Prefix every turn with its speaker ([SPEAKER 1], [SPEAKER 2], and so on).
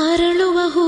[SPEAKER 1] അരളുവഹൂ